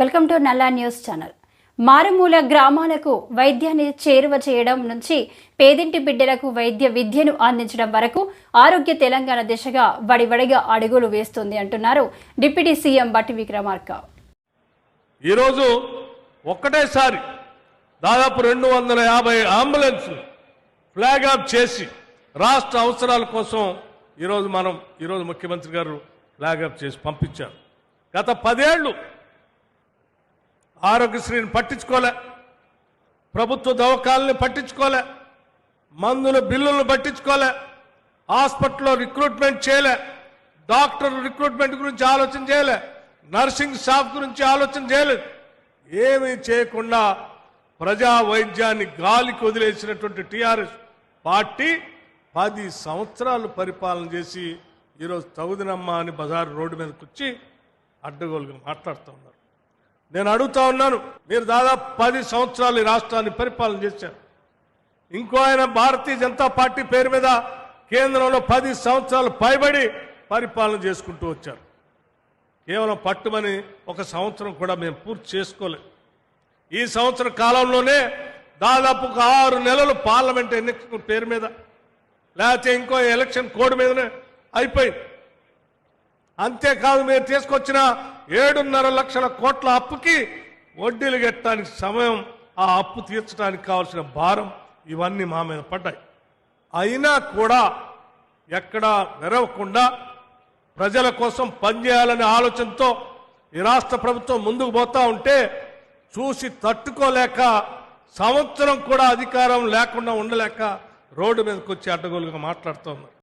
Welcome to Nalla news channel. మారుమూల గ్రామాలకు వైద్యాన్ని చేరువ చేయడం నుంచి పేదింటి బిడ్డలకు వైద్య విద్యను అందించడం వరకు ఆరోగ్య తెలంగాణ దిశగా వడివడిగా అడుగులు వేస్తుంది అంటున్నారు డిప్యూటీ సీఎం బట్టి విక్రమార్క. ఈరోజు ఒక్కటేసారి దాదాపు రెండు వందల యాభై అంబులెన్స్ ఫ్లాగ్ ఆఫ్ చేసి రాష్ట్ర అవసరాల కోసం ఈరోజు మనం ఈరోజు ముఖ్యమంత్రి గారు ఫ్లాగ్ ఆఫ్ చేసి పంపించారు. గత పదేళ్ళు ఆరోగ్యశ్రీని పట్టించుకోలే. ప్రభుత్వ దవకాలని పట్టించుకోలే. మందుల బిల్లులను పట్టించుకోలే. హాస్పిటల్లో రిక్రూట్మెంట్ చేయలే. డాక్టర్ రిక్రూట్మెంట్ గురించి ఆలోచన చేయలే. నర్సింగ్ స్టాఫ్ గురించి ఆలోచన చేయలేదు ఏమీ చేయకుండా ప్రజా వైద్యాన్ని గాలికి వదిలేసినటువంటి టీఆర్ఎస్ పార్టీ పది సంవత్సరాలు పరిపాలన చేసి ఈరోజు తగుదినమ్మ అని బజారు రోడ్డు మీదకి వచ్చి అడ్డగోలుగా మాట్లాడుతూ ఉన్నారు. నేను అడుగుతా ఉన్నాను మీరు దాదాపు పది సంవత్సరాలు ఈ రాష్ట్రాన్ని పరిపాలన చేశారు. ఇంకో ఆయన భారతీయ జనతా పార్టీ పేరు మీద కేంద్రంలో పది సంవత్సరాలు పైబడి పరిపాలన చేసుకుంటూ వచ్చారు. కేవలం పట్టుమని ఒక సంవత్సరం కూడా మేము పూర్తి చేసుకోలేదు. ఈ సంవత్సర కాలంలోనే దాదాపు ఒక ఆరు నెలలు పార్లమెంట్ ఎన్నికల పేరు మీద లేకపోతే ఇంకో ఎలక్షన్ కోడ్ మీదనే అయిపోయింది. అంతేకాదు మీరు తీసుకొచ్చిన ఏడున్నర లక్షల కోట్ల అప్పుకి వడ్డీలు కట్టడానికి సమయం ఆ అప్పు తీర్చడానికి కావాల్సిన భారం ఇవన్నీ మా మీద పడ్డాయి. అయినా కూడా ఎక్కడా నెరవకుండా ప్రజల కోసం పనిచేయాలనే ఆలోచనతో ఈ రాష్ట్ర ప్రభుత్వం ముందుకు పోతా ఉంటే చూసి తట్టుకోలేక సంవత్సరం కూడా అధికారం లేకుండా ఉండలేక రోడ్డు మీదకి వచ్చి అడ్డగోలుగా మాట్లాడుతూ ఉన్నారు